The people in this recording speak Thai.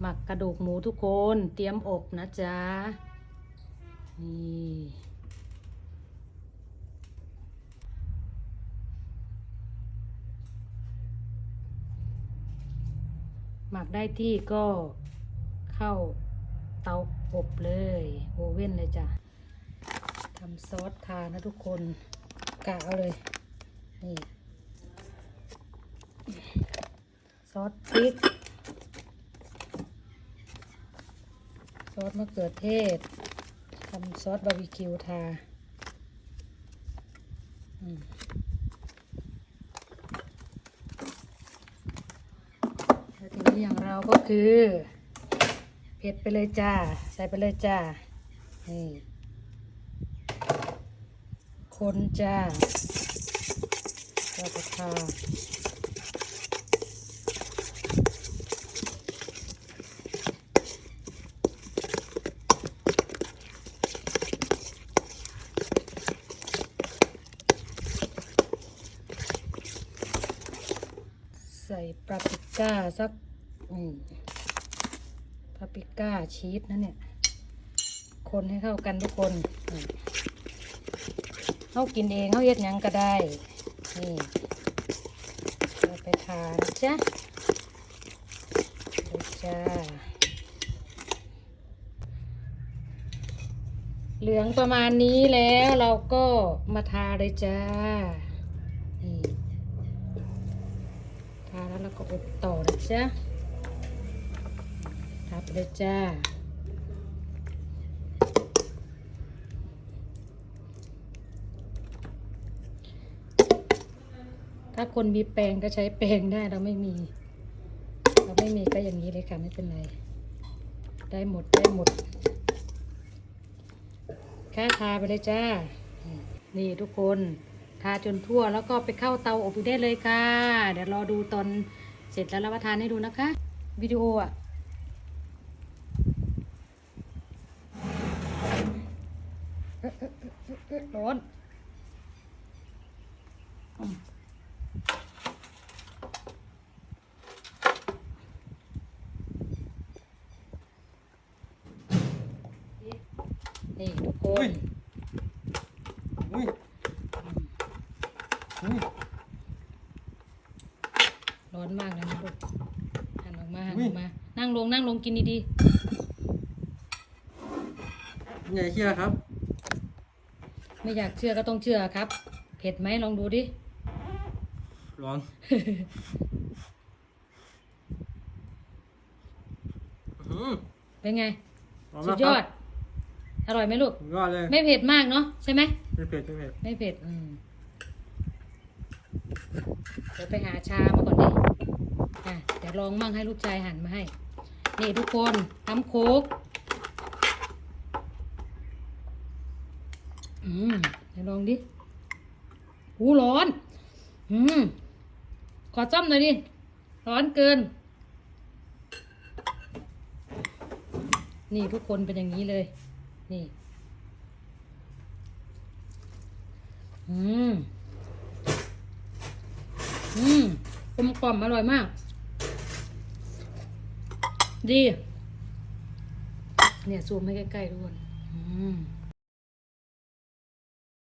หมักกระดูกหมูทุกคนเตรียมอบนะจ๊ะ นี่หมักได้ที่ก็เข้าเตาอบเลยโอเว่นเลยจ้ะทำซอสทานะทุกคนกะเอาเลย นี่ ซอสพริก อสมะเขือเทศทำซอสบาร์บีคิวทาแล้วทีนี้อย่างเราก็คือ เผ็ดไปเลยจ้า ใส่ไปเลยจ้า นี่ คนจ้าแล้วก็ทา ใส่ปาปริก้าสักอืมปาปริก้าชีสนะเนี่ย คนให้เข้ากันทุกคนเขากินเองเขาเย็ดยังก็ได้ นี่เอาไปทานนะจ๊ะดูจ้าเหลืองประมาณนี้แล้วเราก็มาทาเลยจ้านี่ ทาแล้วเราก็อบต่อนะจ๊ะทับเลยจ้าถ้าคนมีแปรงก็ใช้แปรงได้เราไม่มี เราไม่มีก็อย่างนี้เลยค่ะไม่เป็นไร ได้หมดได้หมดแค่ทาไปเลยจ้า นี่ทุกคน ทาจนทั่วแล้วก็ไปเข้าเตาอบอีกได้เลยค่ะ เดี๋ยวรอดูตอนเสร็จแล้วรับประทานให้ดูนะคะ วิดีโออะร้อนนี่ทุกคอุ้น ย อุ้ยอุ้ย ร้อนมากเลยนะลูกหันออกมาหันออกมา นั่งลงนั่งลงกินดีใหญ่เชียครับๆไม่อยากเชื่อก็ต้องเชื่อครับ เผ็ดไหมลองดูดิ ร้อนอื้อหือเป็นไงร้อนสุมากดยคอรัดบอร่อยไหมลูกสุดยอดเลย ไม่เผ็ดมากเนาะใช่ไหม ไม่เผ็ดไม่เผ็ด ไม่เผ็ด อืม เดี๋ยวไปหาชามาก่อนดิอะเดี๋ยวลองมั่งให้ลูกชายหันมาให้ นี่ทุกคนทำโคกอืมเดี๋ยวลองดิหูร้อน อืม ขอจ้อมหน่อยดิ ร้อนเกิน นี่ทุกคนเป็นอย่างนี้เลย นี่ อืม อืมกลมกล่อมอร่อยมาก ดี เนี่ยซูมให้ใกล้ๆทุกคนอืม